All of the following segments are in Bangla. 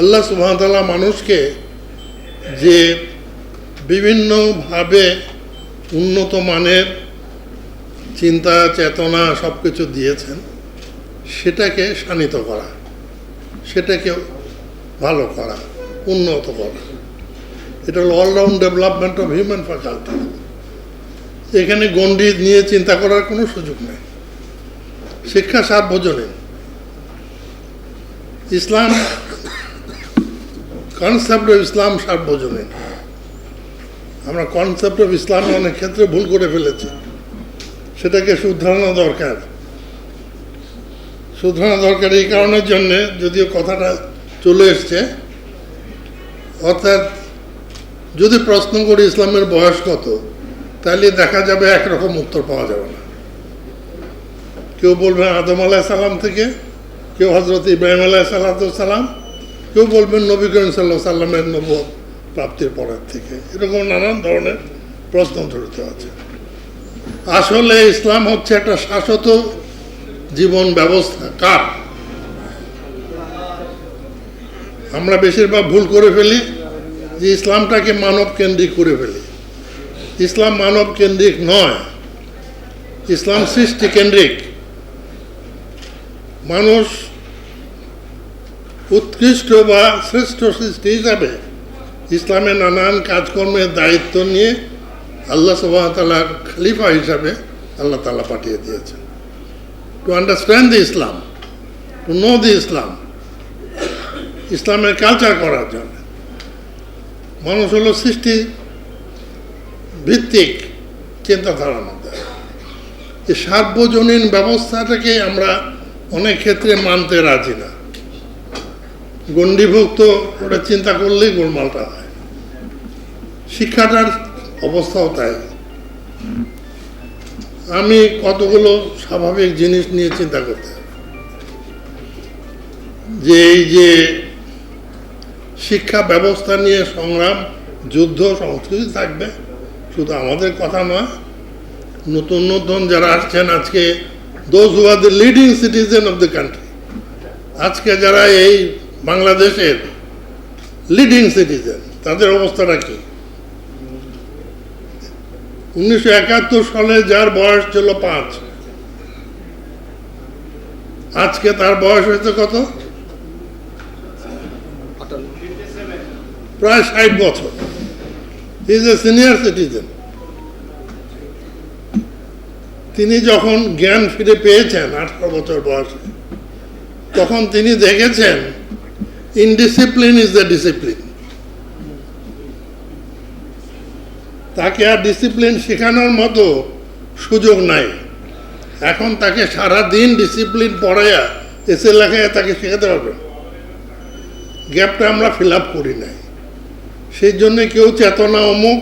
আল্লাহ সুবাহতাল্লাহ মানুষকে যে বিভিন্নভাবে উন্নত মানের চিন্তা, চেতনা সব কিছু দিয়েছেন, সেটাকে শানিত করা, সেটাকে ভালো করা, উন্নত করা। এটা হলো all round development of human faculty এখানে গণ্ডি নিয়ে চিন্তা করার কোনো সুযোগ নেই। শিক্ষা সার্বজনীন। ইসলাম কনসেপ্ট অফ ইসলাম সার্বজনীন। আমরা কনসেপ্ট অফ ইসলাম অনেক ক্ষেত্রে ভুল করে ফেলেছি। সেটাকে শুধরানো দরকার। শুধরানো দরকার এই কারণের জন্যে যদিও কথাটা চলে এসছে, অর্থাৎ যদি প্রশ্ন করি ইসলামের বয়স কত, তাহলে দেখা যাবে একরকম উত্তর পাওয়া যাবে না। কেউ বলবেন আদম আলাহ সালাম থেকে, কেউ হজরত ইব্রাহিম আলাহ সাল্লাম কেউ বলবেন নবী করিম সাল্লাহ সাল্লামের নব প্রাপ্তির পরের থেকে। এরকম নানান ধরনের প্রশ্ন জড়িত আছে। আসলে ইসলাম হচ্ছে একটা শাশ্বত জীবন ব্যবস্থা। কার? আমরা বেশিরভাগ ভুল করে ফেলি, যে ইসলামটাকে মানব কেন্দ্রিক করে ফেলি। ইসলাম মানব কেন্দ্রিক নয়, ইসলাম সৃষ্টি কেন্দ্রিক। মানুষ উৎকৃষ্ট বা শ্রেষ্ঠ সৃষ্টি হিসাবে ইসলামের নানান কাজকর্মের দায়িত্ব নিয়ে আল্লাহ সুবাহতালার খালিফা হিসাবে আল্লাহ তালা পাঠিয়ে দিয়েছেন। To understand the Islam to know the Islam ইসলামের কালচার করার জন্য। মানুষ হলো সৃষ্টি ভিত্তিক চিন্তাধারার মধ্যে। এই সার্বজনীন ব্যবস্থাটাকে আমরা অনেক ক্ষেত্রে মানতে রাজি না। গণ্ডিভুক্ত, ওটা চিন্তা করলেই গোলমালটা হয়। শিক্ষাটার অবস্থাও তাই। আমি কতগুলো স্বাভাবিক জিনিস নিয়ে চিন্তা করতে যে এই যে শিক্ষা ব্যবস্থা নিয়ে সংগ্রাম, যুদ্ধ, সংস্কৃতি থাকবে, শুধু আমাদের কথা নয় নতুন নতুন যারা আসছেন আজকে those who are the leading citizen of the country আজকে যারা এই বাংলাদেশের লিডিং সিটিজেন তাদের অবস্থাটা কি? উনিশশো একাত্তর সালে যার বয়স ছিল পাঁচ, আজকে তার বয়স হয়েছে কত? প্রায় ষাট বছর। ইজ এ সিনিয়র সিটিজেন তিনি যখন জ্ঞান ফিরে পেয়েছেন, আঠারো বছর বয়সে, তখন তিনি দেখেছেন ইনডিসিপ্লিন ইজ দ্য ডিসিপ্লিন তাকে আর ডিসিপ্লিন শেখানোর মতো সুযোগ নাই। এখন তাকে সারা দিন ডিসিপ্লিন পড়াইয়া এসে লেখায় তাকে শেখাতে পারবে গ্যাপটা আমরা ফিল আপ করি নাই। সেই জন্য কেউ চেতনা অমুক,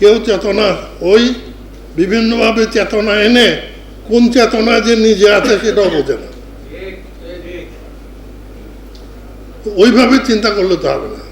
কেউ চেতনা ওই। বিভিন্নভাবে চেতনা এনে কোন চেতনা যে নিজে আছে সেটাও বোঝে না। ওইভাবে চিন্তা করলে তো হবে না।